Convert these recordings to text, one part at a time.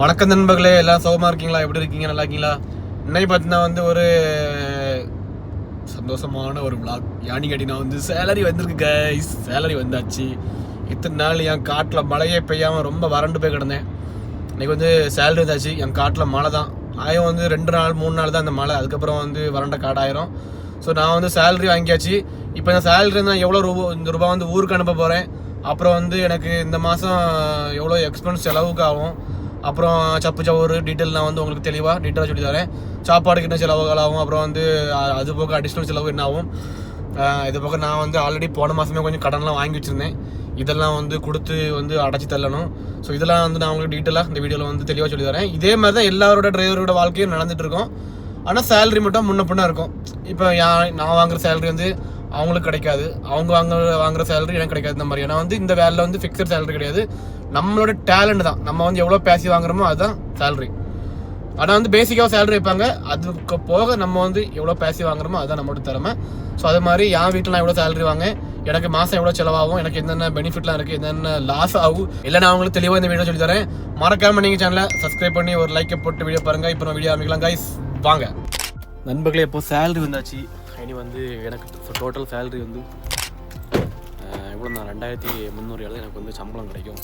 வணக்கம் நண்பர்களே எல்லாம் சோகமாக இருக்கீங்களா? எப்படி இருக்கீங்க? நல்லா இருக்கீங்களா? இன்னைக்கு பார்த்தீங்கன்னா வந்து ஒரு சந்தோஷமான ஒரு vlog. யானி கட்டி நான் வந்து சேலரி வந்திருக்கு கைஸ் சேலரி வந்தாச்சு. இத்தனை நாள் என் காட்டில் மழையே பெய்யாமல் ரொம்ப வறண்டு போய் கிடந்தேன். இன்னைக்கு வந்து சேலரி வந்தாச்சு. என் காட்டில் மழை தான். ஆயம் வந்து ரெண்டு நாள் மூணு நாள் தான் அந்த மழை. அதுக்கப்புறம் வந்து வறண்ட காடாயிரும். ஸோ நான் வந்து சேலரி வாங்கியாச்சு. இப்போ இந்த சேலரி நான் எவ்வளோ ரூபா இந்த ரூபா வந்து ஊருக்கு அனுப்ப போகிறேன் அப்புறம் வந்து எனக்கு இந்த மாதம் எவ்வளோ எக்ஸ்பென்ஸ் செலவுக்கு ஆகும். அப்புறம் சப்பு சவறு டீட்டெயில் நான் வந்து உங்களுக்கு தெளிவாக டீட்டெயிலாக சொல்லி தரேன். சாப்பாடுக்கு என்ன செலவுகள் ஆகும் அப்புறம் வந்து அது போக அடிஷ்னல் செலவு என்ன ஆகும் இது போக நான் வந்து ஆல்ரெடி போன மாதமே கொஞ்சம் கடன்லாம் வாங்கி வச்சுருந்தேன். இதெல்லாம் வந்து கொடுத்து வந்து அடைச்சி தள்ளணும். ஸோ இதெல்லாம் வந்து நான் உங்களுக்கு டீட்டெயிலாக இந்த வீடியோவில் வந்து தெளிவாக சொல்லி தரேன். இதே மாதிரி தான் எல்லாரோட டிரைவரோட வாழ்க்கையும் நடந்துட்டு இருக்கோம். ஆனால் சேலரி மட்டும் முன்ன பின்ன இருக்கும். இப்போ நான் வாங்குற சேலரி வந்து அவங்களுக்கு கிடைக்காது. அவங்க வாங்குற வாங்குற சேலரி எனக்கு கிடைக்காது இந்த மாதிரி. ஏன்னா வந்து இந்த வேலையில் வந்து ஃபிக்ஸட் சேலரி கிடையாது. நம்மளோட டேலண்ட் தான். நம்ம வந்து எவ்வளோ பேசி வாங்குறோமோ அதுதான் சேலரி ஆனால் வந்து பேசிக்காக சேலரி வைப்பாங்க. அதுக்கு போக நம்ம வந்து எவ்வளோ பேசி வாங்குறோமோ அதுதான் நம்மளோட திறமை. ஸோ அது மாதிரி என் வீட்டில் நான் எவ்வளோ சேலரி வாங்க? எனக்கு மாதம் எவ்வளோ செலவாகும்? எனக்கு என்னென்ன பெனிஃபிட்லாம் இருக்குது என்னென்ன லாஸ் ஆகும்? இல்லை நான் உங்களுக்கு தெளிவாக இந்த வீடியோ சொல்லி தரேன் மறக்காமல் நீங்கள் சேனலை சப்ஸ்கிரைப் பண்ணி ஒரு லைக்கை போட்டு வீடியோ பாருங்கள் இப்போ நம்ம வீடியோ ஆரம்பிக்கலாம் கைஸ் வாங்க. நண்பர்களே இப்போ சேலரி வந்தாச்சு. இனி வந்து எனக்கு டோட்டல் சேலரி வந்து எவ்வளோ தான் ரெண்டாயிரத்தி முந்நூறு எனக்கு வந்து சம்பளம் கிடைக்கும்.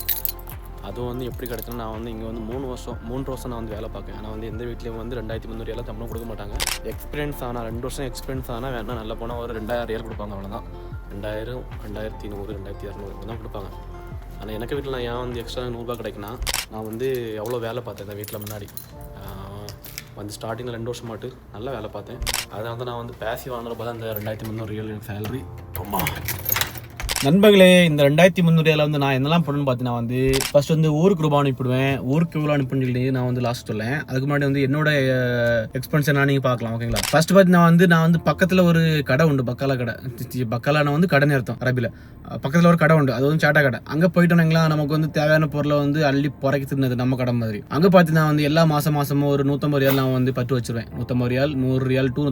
அதுவும் வந்து எப்படி கிடைச்சுன்னா நான் வந்து இங்கே வந்து மூணு வருஷம் மூன்று வருஷம் நான் வந்து வேலை பார்க்கேன் ஆனால் வந்து எந்த வீட்லேயும் வந்து ரெண்டாயிரத்தி முந்நூறு ஏழு சம்பளம் கொடுக்க மாட்டாங்க. எக்ஸ்பீரியன்ஸ் ஆனால் ரெண்டு வருஷம் எக்ஸ்பீரியன்ஸ் ஆனால் வேணால் நல்லா போனால் ஒரு ரெண்டாயிரம் ஏழு கொடுப்பாங்க அவ்வளோதான் ரெண்டாயிரம் ரெண்டாயிரத்தி நூறு ரெண்டாயிரத்தி இரநூறு தான் கொடுப்பாங்க. ஆனால் எனக்கு வீட்டில் நான் ஏன் வந்து எக்ஸ்ட்ரா நூறுரூபா கிடைக்குன்னா நான் வந்து எவ்வளோ வேலை பார்த்தேன் இந்த வீட்டில் முன்னாடி. வந்து ஸ்டார்டிங்கில் ரெண்டு வருஷம் மட்டும் நல்லா வேலை பார்த்தேன். அதனால தான் நான் வந்து பேசி வாங்குறப்ப தான் இந்த ரெண்டாயிரத்தி முந்நூறு ரியல் எனக்கு சேலரி ரொம்ப நண்பர்களே இந்த ரெண்டாயிரத்தி முந்நூறுல வந்து நான் என்னெல்லாம் பண்ணுன்னு பார்த்தீங்கன்னா வந்து ஃபர்ஸ்ட் வந்து ஊருக்கு ரூபா அனுப்பிடுவேன். ஊருக்கு எவ்வளோ அனுப்புன்னு சொல்லி நான் வந்து லாஸ்ட் சொல்லேன் அதுக்கு முன்னாடி வந்து என்னோட எக்ஸ்பென்ஸ் என்ன நீங்கள் பார்க்கலாம் ஓகேங்களா ஃபர்ஸ்ட் பார்த்தீங்கன்னா வந்து நான் வந்து பக்கத்தில் ஒரு கடை உண்டு பக்காலா கடை. சி, பக்காலான வந்து கடை நிறுத்தம் அரபியில் பக்கத்தில் ஒரு கடை உண்டு அது வந்து சாட்டா கடை. அங்கே போயிட்டோம்னா நமக்கு வந்து தேவையான பொருளை வந்து அள்ளி புறக்கி தின்னது நம்ம கடை மாதிரி. அங்கே பார்த்தீங்கன்னா வந்து எல்லா மாதம் மாதமும் ஒரு நூற்றம்பது ரியால் நான் வந்து பட்டு வச்சிருவேன். நூற்றம்பது ரியால் நூறு ரியால் டூ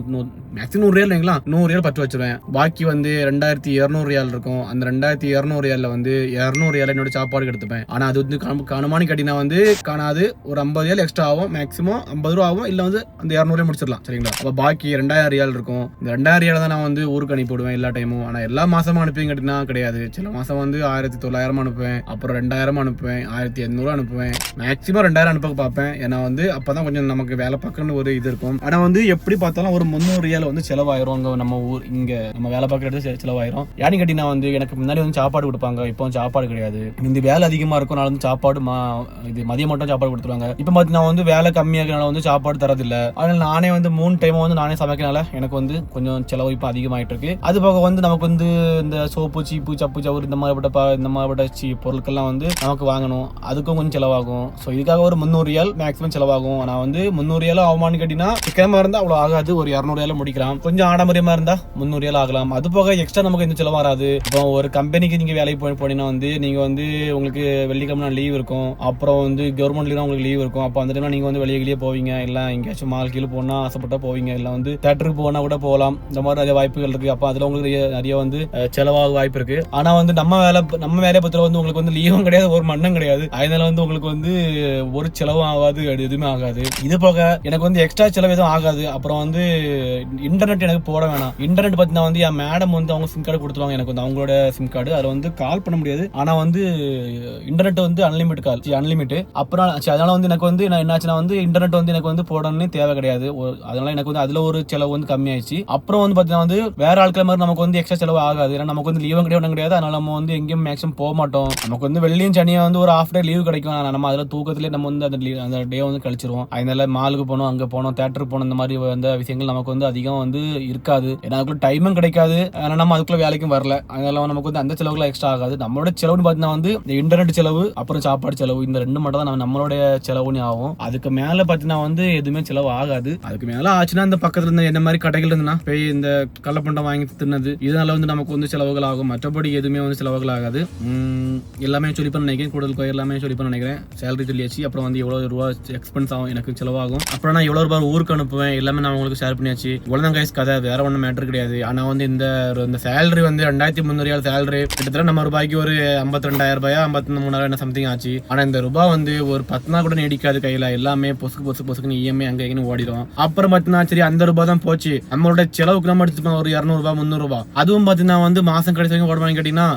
மேக்ஸிமம் நூறு ரியல் வைங்களா நூறு ரியல் பத்து வச்சிருவேன். பாக்கி வந்து ரெண்டாயிரத்தி இரநூறு ரியால் இருக்கும். அந்த ரெண்டாயிரத்தி இரநூறு ரியாலில் வந்து இரநூறு ரியால் என்னோட சாப்பாடு எடுத்துப்பேன். ஆனால் அது வந்து காண- காணுமான்னு கேட்டினா வந்து காணாது. ஒரு ஐம்பது ரியல் எக்ஸ்ட்ரா ஆகும். மேக்ஸிமம் ஐம்பது ரூபா ஆகும். இல்லை வந்து அந்த இரநூறு முடிச்சிடலாம். சரிங்களா? அப்போ பாக்கி ரெண்டாயிரம் ரியால் இருக்கும். இந்த ரெண்டாயிரம் ரியால் தான் நான் வந்து ஊருக்கு அனுப்பிவிடுவேன் எல்லா டைமும் ஆனால் எல்லா மாசமும் அனுப்பியும் கேட்டிங்கன்னா கிடையாது. சில மாசம் வந்து ஆயிரத்தி தொள்ளாயிரம் அனுப்புவேன். அப்புறம் ரெண்டாயிரம் அனுப்புவேன். ஆயிரத்தி எண்ணூறு அனுப்புவேன். மேக்ஸிமம் ரெண்டாயிரம் அனுப்ப பார்ப்பேன். ஏன்னா வந்து அப்பதான் கொஞ்சம் நமக்கு வேலை பார்க்கணும்னு ஒரு இது இருக்கும். ஆனால் வந்து எப்படி பார்த்தாலும் ஒரு முந்நூறு ரியல் வந்து செலவாயிரும். அங்க நம்ம ஊர் இங்க நம்ம வேலை பார்க்குற இடத்துல செ- செலவாயிரும். யானி கட்டினா வந்து எனக்கு முன்னாடி வந்து சாப்பாடு கொடுப்பாங்க இப்போ சாப்பாடு கிடையாது. இந்த வேலை அதிகமா இருக்கும் நான் வந்து சாப்பாடு மா இது மதியம் மட்டும் சாப்பாடு கொடுத்துருவாங்க. இப்போ பார்த்தீங்கன்னா வந்து வேலை கம்மியாகிறனால வந்து சாப்பாடு தரதில்ல. அதனால நானே வந்து மூணு டைம் வந்து நானே சமைக்கிறனால எனக்கு வந்து கொஞ்சம் செலவு இப்போ அதிகமாயிட்டு இருக்கு. அது போக வந்து நமக்கு வந்து இந்த சோப்பு சீப்பு சப்பு சவுறு இந்த மாதிரிப்பட்ட இந்த மாதிரிப்பட்ட சீ பொருட்கள்லாம் வந்து நமக்கு வாங்கணும். அதுக்கும் கொஞ்சம் செலவாகும். ஸோ இதுக்காக ஒரு முந்நூறு ரியால் மேக்ஸிமம் செலவாகும். நான் வந்து முந்நூறு ரியாலும் ஆகுமான்னு கேட்டிங்கன்னா சிக்கனமாக இருந்தால் அவ்வளோ ஆகாது. ஒரு இரநூறு ரியாலும் முடிக்கலாம் கொஞ்சம் ஆடம்பரியமாக இருந்தால் முந்நூறு ஆகலாம். அது போக எக்ஸ்ட்ரா நமக்கு எந்த செலவு வராது. இப்போ ஒரு கம்பெனிக்கு நீங்கள் வேலைக்கு போய் போனீங்கன்னா வந்து நீங்கள் வந்து உங்களுக்கு வெள்ளிக்கிழமை லீவ் இருக்கும். அப்புறம் வந்து கவர்மெண்ட் லீவ் உங்களுக்கு லீவ் இருக்கும். அப்போ அந்த டைம்ல நீங்கள் வந்து வெளியே வெளியே போவீங்க. எல்லாம் எங்கேயாச்சும் மால் கீழே போனால் ஆசைப்பட்டா போவீங்க. இல்லை வந்து தேட்டருக்கு போனால் கூட போகலாம். இந்த மாதிரி நிறைய வாய்ப்புகள் இருக்கு. அப்போ அதில் உங்களுக்கு நிறைய நிறைய வந்து செலவாக வாய்ப்பு இருக்கு. ஆனால் வந்து நம்ம வேலை நம்ம வேலையை பத்திர வந்து உங்களுக்கு வந்து லீவும் கிடையாது. ஒரு மண்ணும் கிடையாது. அதனால வந்து உங்களுக்கு வந்து ஒரு செலவும் ஆகாது அது எதுவுமே ஆகாது. இது போக எனக்கு வந்து எக்ஸ்ட்ரா செலவு எதுவும் ஆகாது. அப்புறம் வந்து இன்டர்நெட் எனக்கு போட வேணாம். இன்டர்நெட் பார்த்தீங்கன்னா வந்து என் மேடம் வந்து அவங்க சிம் கார்டு கொடுத்துருவாங்க. எனக்கு வந்து அவங்களோட சிம் கார்டு அதில் வந்து கால் பண்ண முடியாது. ஆனால் வந்து இன்டர்நெட் வந்து அன்லிமிட் கால் அன்லிமிட் அப்புறம் சரி, அதனால வந்து எனக்கு வந்து நான் என்னாச்சுன்னா வந்து இன்டர்நெட் வந்து எனக்கு வந்து போடணும்னு தேவை கிடையாது. அதனால எனக்கு வந்து அதில் ஒரு செலவு வந்து கம்மியாயிடுச்சு. அப்புறம் வந்து பார்த்தீங்கன்னா வந்து வேற ஆட்கள் மாதிரி நமக்கு வந்து எக்ஸ்ட்ரா செலவு ஆகாது. ஏன்னா நமக்கு வந்து லீவும் கிடையாது கிடையாது. அதனால நம்ம வந்து எங்கேயும் மேக்ஸிமம் போக மாட்டோம். நமக்கு வந்து வெள்ளியும் சனியும் வந்து ஒரு ஆஃப் டே லீவ் கிடைக்கும். ஆனால் நம்ம அதில் தூக்கத்திலே நம்ம வந்து அந்த அந்த டே வந்து கழிச்சிருவோம். அதனால மாலுக்கு போகணும் அங்கே போனோம் தேட்டருக்கு போனோம் இந்த மாதிரி வந்த விஷயங்கள் நமக்கு வந்து அதிகம் வந்து இருக்காது. ஏன்னா அதுக்குள்ள டைமும் கிடைக்காது. ஆனால் நம்ம அதுக்குள்ள வேலைக்கும் வரல. அதனால நமக்கு வந்து அந்த செலவுகள் எக்ஸ்ட்ரா ஆகாது. நம்மளோட செலவுன்னு பார்த்தீங்கன்னா வந்து இந்த இன்டர்நெட் செலவு அப்புறம் சாப்பாடு செலவு இந்த ரெண்டு மட்டும் தான் நம்ம நம்மளுடைய செலவுன்னு ஆகும். அதுக்கு மேலே பார்த்தீங்கன்னா வந்து எதுவுமே செலவு ஆகாது. அதுக்கு மேலே ஆச்சுன்னா இந்த பக்கத்துல இருந்த என்ன மாதிரி கடைகள் இருந்ததுன்னா போய் இந்த கள்ளப்பண்டம் வாங்கி தின்னது. இதனால வந்து நமக்கு வந்து செலவுகள் ஆகும். மற்றபடி எதுவுமே வந்து செலவுகள் ஆகாது. எல்லாமே சொல்லி பண்ண நினைக்கிறேன். கூடுதல் எல்லாமே சொல்லி பண்ண நினைக்கிறேன். சேலரி சொல்லியாச்சு. அப்புறம் வந்து எவ்வளோ ரூபா எக்ஸ்பென்ஸ் ஆகும். எனக்கு செலவாகும். அப்புறம் நான் எவ்வளோ ரூபாய் ஊருக்கு அனுப்புவேன். எல்லாமே நான் உங்களுக்கு ஷேர் பண்ணியாச்சு. அவ்வளோதான் கைஸ் கதை. வேற ஒன்றும் மேட்ரு கிடையாது. ஆனால் வந்து இந்த இந்த சேலரி வந்து ரெண்டாயிரத்தி முந்நூறு சேலரி கிட்டத்தட்ட நம்ம ரூபாய்க்கு ஒரு ஐம்பத்தி ரெண்டாயிரம் ரூபாயா ஐம்பத்தி மூணாயிரம் என்ன சம்திங் ஆச்சு. ஆனால் இந்த ரூபாய் வந்து ஒரு பத்து நாள் கூட நீடிக்காது கையில. எல்லாமே பொசுக்கு பொசுக்கு பொசுக்குன்னு இஎம்ஐ அங்கே எங்கேயும் ஓடிடும் அப்புறம் பார்த்தீங்கன்னா சரி அந்த ரூபாய் தான் போச்சு. நம்மளோட செலவுக்கு நம்ம எடுத்துப்போம் ஒரு இரநூறுபா முந்நூறுபா அதுவும் பார்த்தீங்கன்னா வந்து மாசம் கடைசி வரைக்கும் ஓடுவாங்க கேட்டீங்கன்னா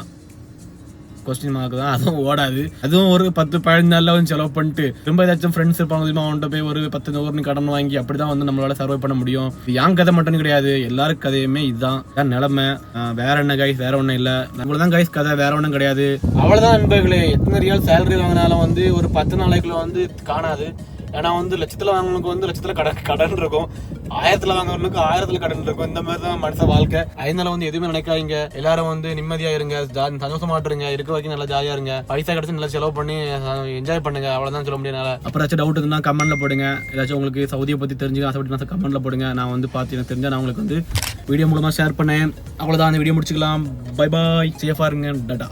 கொஸ்டின் மார்க் தான். அதுவும் ஓடாது. அதுவும் ஒரு பத்து பதினஞ்சு நாள்ல வந்து செலவு பண்ணிட்டு ரொம்ப ஏதாச்சும் ஃப்ரெண்ட்ஸ் இருப்பாங்க தெரியுமா? அவன்கிட்ட போய் ஒரு பத்து நூறு கடன் வாங்கி அப்படிதான் வந்து நம்மளால சர்வை பண்ண முடியும். இது கதை மட்டும் கிடையாது. எல்லாரும் கதையுமே இதுதான். நிலைமை. வேற என்ன கைஸ் வேற ஒண்ணும் இல்ல. நம்மளதான் கைஸ் கதை. வேற ஒண்ணும் கிடையாது. அவ்வளவுதான் நண்பர்களே. எத்தனை ரியல் சேலரி வாங்கினாலும் வந்து ஒரு பத்து நாளைக்குள்ள வந்து காணாது. ஏன்னா வந்து லட்சத்துல வாங்கினவங்களுக்கு வந்து லட்சத்துல கடன் கடன் இருக்கும். ஆயிரத்துல வாங்குறவங்களுக்கு ஆயிரத்துல கடன் இருக்கும். இந்த மாதிரி தான் மனுஷ வாழ்க்கை. அதனால வந்து எதுவுமே நினைக்காதீங்க. எல்லாரும் வந்து நிம்மதியா இருங்க. ஜா- சந்தோஷமா இருங்க. இருக்க வரைக்கும் நல்லா ஜாலியா இருங்க. பைசா கிடைச்சு நல்லா செலவு பண்ணி என்ஜாய் பண்ணுங்க. அவ்வளவுதான் சொல்ல முடியும் அப்புறம் ஏதாச்சும் டவுட் இருந்தா கமெண்ட்ல போடுங்க. ஏதாச்சும் உங்களுக்கு சவுதியை பத்தி தெரிஞ்சுக்க ஆசைப்பட்டு கமெண்ட்ல போடுங்க. நான் வந்து பார்த்து எனக்கு தெரிஞ்சா நான் உங்களுக்கு வந்து வீடியோ மூலமா ஷேர் பண்ணேன். அவ்வளவுதான். அந்த வீடியோ முடிச்சுக்கலாம். பை பாய் சேஃபா இருங்க. டாட்டா